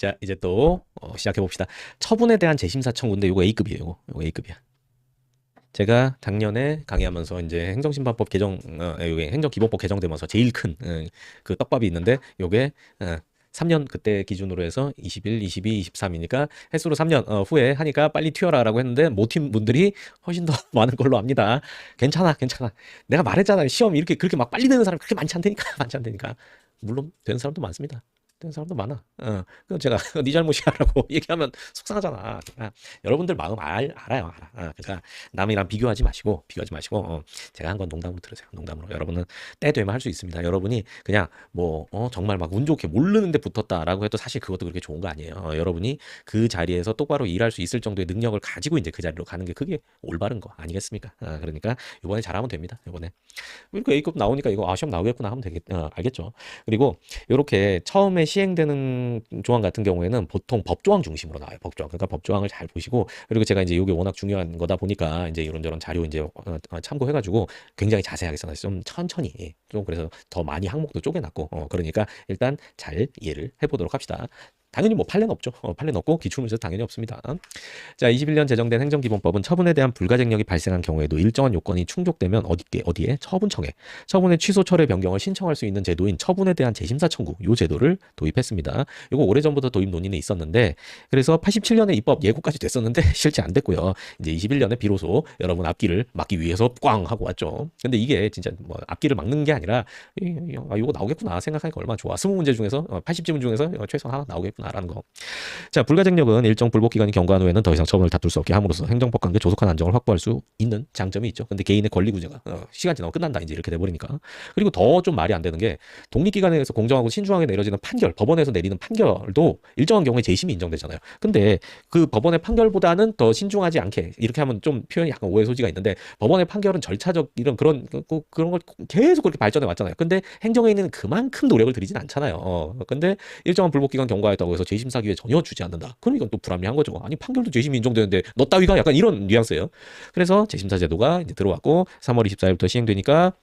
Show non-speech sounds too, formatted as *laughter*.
자, 이제 또 어, 시작해 봅시다. 처분에 대한 재심사 청구인데 요거 A급이에요. 요거, 요거 A급이야. 제가 작년에 강의하면서 이제 행정심판법 개정, 어, 요게 행정기본법 개정되면서 제일 큰 그 떡밥이 있는데 요게 어, 3년 그때 기준으로 해서 21, 22, 23이니까 횟수로 3년 어, 후에 하니까 빨리 튀어라라고 했는데 모팀 분들이 훨씬 더 *laughs* 많은 걸로 압니다. 괜찮아, 괜찮아. 내가 말했잖아요. 시험 이렇게 그렇게 막 빨리 되는 사람 그렇게 많지 않다니까, *laughs* 많지 않다니까. 물론 되는 사람도 많습니다. 되는 사람도 많아. 어, 그 제가 *laughs* 네 잘못이야라고 *laughs* 얘기하면 속상하잖아. 아, 여러분들 마음 알, 알아요, 알아. 아, 그러니까 남이랑 비교하지 마시고 비교하지 마시고 어, 제가 한 건 농담으로 들으세요. 농담으로 여러분은 때 되면 할 수 있습니다. 여러분이 그냥 뭐 어, 정말 막 운 좋게 모르는데 붙었다라고 해도 사실 그것도 그렇게 좋은 거 아니에요. 어, 여러분이 그 자리에서 똑바로 일할 수 있을 정도의 능력을 가지고 이제 그 자리로 가는 게 그게 올바른 거 아니겠습니까? 아, 그러니까 이번에 잘하면 됩니다. 이번에 이렇게 A급 나오니까 이거 아 시험 나오겠구나 하면 되겠, 어, 알겠죠. 그리고 이렇게 처음에 시행되는 조항 같은 경우에는 보통 법조항 중심으로 나와요. 법조항. 그러니까 법조항을 잘 보시고 그리고 제가 이제 이게 워낙 중요한 거다 보니까 이제 이런저런 자료 이제 어, 어, 참고해가지고 굉장히 자세하게 써놨어요. 좀 천천히 좀 그래서 더 많이 항목도 쪼개놨고 어, 그러니까 일단 잘 이해를 해보도록 합시다. 당연히 뭐 판례는 없죠. 어, 판례는 없고 기출문제 당연히 없습니다. 자, 21년 제정된 행정기본법은 처분에 대한 불가쟁력이 발생한 경우에도 일정한 요건이 충족되면 어디게 어디에 처분청에 처분의 취소 철회 변경을 신청할 수 있는 제도인 처분에 대한 재심사 청구 요 제도를 도입했습니다. 이거 오래전부터 도입 논의는 있었는데 그래서 87년에 입법 예고까지 됐었는데 *laughs* 실제 안 됐고요. 이제 21년에 비로소 여러분 앞길을 막기 위해서 꽝 하고 왔죠. 근데 이게 진짜 뭐 앞길을 막는 게 아니라 이- 이- 아, 이거 나오겠구나 생각하니까 얼마나 좋아. 20문제 중에서 어, 80지문 중에서 어, 최소한 하나 나오겠구나 라는 거. 자, 불가쟁력은 일정 불복 기간이 경과한 후에는 더 이상 처분을 다툴 수 없게 함으로써 행정법 관계 조속한 안정을 확보할 수 있는 장점이 있죠. 근데 개인의 권리 구제가 어, 시간 지나면 끝난다 이제 이렇게 돼 버리니까. 그리고 더 좀 말이 안 되는 게 독립 기관에서 공정하고 신중하게 내려지는 판결, 법원에서 내리는 판결도 일정한 경우에 재심이 인정되잖아요. 근데 그 법원의 판결보다는 더 신중하지 않게 이렇게 하면 좀 표현이 약간 오해 소지가 있는데 법원의 판결은 절차적 이런 그런 그- 그- 그런 걸 계속 그렇게 발전해 왔잖아요. 근데 행정에는 그만큼 노력을 들이진 않잖아요. 어, 근데 일정한 불복 기간 경과했다고 해서 재심 사 기회 전혀 주지 않는다. 그럼 이건 또 불합리한 거죠. 아니 판결도 재심이 인정되는데 너 따위가 약간 이런 뉘앙스예요. 그래서 재심사 제도가 이제 들어왔고 3월 24일부터 시행되니까